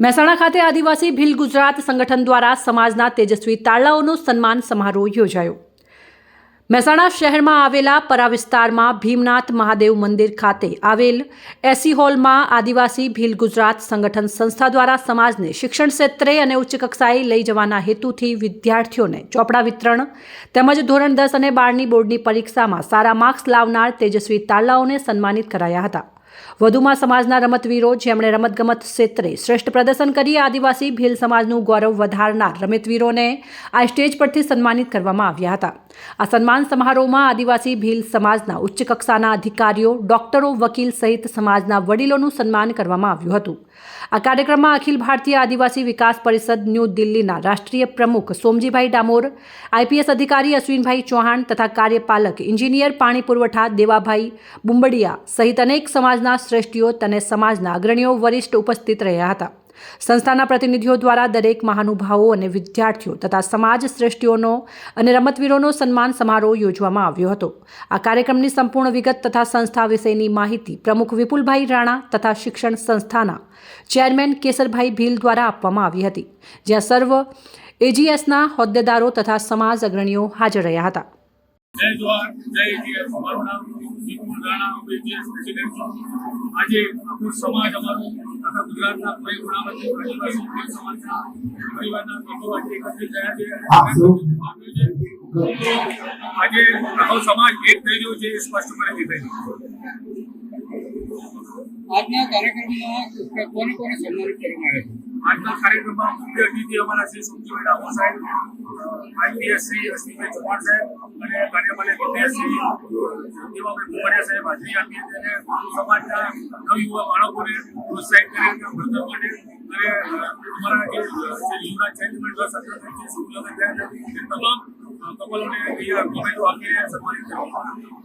મહેસાણા ખાતે આદિવાસી ભીલ ગુજરાત સંગઠન દ્વારા સમાજના તેજસ્વી તાળાઓનો સન્માન સમારોહ યોજાયો. મહેસાણા શહેરમાં આવેલા પરા વિસ્તારમાં ભીમનાથ મહાદેવ મંદિર ખાતે આવેલ એસી હોલમાં આદિવાસી ભીલ ગુજરાત સંગઠન સંસ્થા દ્વારા સમાજને શિક્ષણ ક્ષેત્રે અને ઉચ્ચ કક્ષાએ લઈ જવાના હેતુથી વિદ્યાર્થીઓને ચોપડા વિતરણ, તેમજ ધોરણ દસ અને બારની બોર્ડની પરીક્ષામાં સારા માર્ક્સ લાવનાર તેજસ્વી તાળાઓને સન્માનિત કરાયા હતા. વધુમાં સમાજના રમતવીરો જેમણે રમતગમત ક્ષેત્રે શ્રેષ્ઠ પ્રદર્શન કરી, આદિવાસી ભીલ સમાજનું ગૌરવ વધારનાર રમતવીરોને આ સ્ટેજ પરથી સન્માનિત કરવામાં આવ્યા હતા. આ સન્માન સમારોહમાં આદિવાસી ભીલ સમાજના ઉચ્ચ કક્ષાના અધિકારીઓ, ડોક્ટરો, વકીલ સહિત સમાજના વડીલોનું સન્માન કરવામાં આવ્યું હતું. આ કાર્યક્રમમાં અખિલ ભારતીય આદિવાસી વિકાસ પરિષદ, ન્યૂ દિલ્હીના રાષ્ટ્રીય પ્રમુખ સોમજીભાઈ ડામોર, આઈપીએસ અધિકારી અશ્વિનભાઈ ચૌહાણ તથા કાર્યપાલક એન્જિનિયર પાણી પુરવઠા દેવાભાઈ બુંબડિયા સહિત અનેક સમાજના શ્રેષ્ઠીઓ અને સમાજના અગ્રણીઓ વરિષ્ઠ ઉપસ્થિત રહ્યા હતા. સંસ્થાના પ્રતિનિધિઓ દ્વારા દરેક મહાનુભાવો અને વિદ્યાર્થીઓ તથા સમાજ શ્રેષ્ઠીઓનો અને રમતવીરોનો સન્માન સમારોહ યોજવામાં આવ્યો હતો. આ કાર્યક્રમની સંપૂર્ણ વિગત તથા સંસ્થા વિશેની માહિતી પ્રમુખ વિપુલભાઈ રાણા તથા શિક્ષણ સંસ્થાના ચેરમેન કેસરભાઈ ભીલ દ્વારા આપવામાં આવી હતી, જ્યાં સર્વ એજીએસના હોદ્દેદારો તથા સમાજ અગ્રણીઓ હાજર રહ્યા હતા. જય જવાહર જય ઇતિહાસ. મારું નામ વિપુલ રાણા બીજીએસ પ્રેસિડેન્ટ છું. આજે આપણો સમાજ અમારો આખા ગુજરાતના કોઈ ગુણાવતી આદિવાસી સમાજના પરિવારના લોકો આજે એકત્રિત થયા છે. આજે આખો સમાજ એક થઈ ગયો છે એ સ્પષ્ટપણે દેખાય છે. આજના કાર્યક્રમમાં કોને કોને સન્માનિત કરવામાં આવે આજના કાર્યક્રમમાં મુખ્ય અતિથિ અમારા શ્રી સુખજીભાઈ સાહેબ આઈપીએસ શ્રી અશ્વિનભાઈ ચૌહાણ સાહેબ અને કાર્યપાલક ઇતિહાસ શ્રી દેવાભાઈ ભુવાડિયા સાહેબ હાજરી આપી અને સમાજના નવયુવા બાળકોને પ્રોત્સાહિત કરી ભણતર માટે અને અમારા જે યુવરાજ ચેરિટેબલ ટ્રસ્ટ અંતર્ગત જે શુભ થયા છે એ તમામ કપલોને અહીંયા કોમેન્ટો આપીને સન્માનિત કરવામાં આવ્યા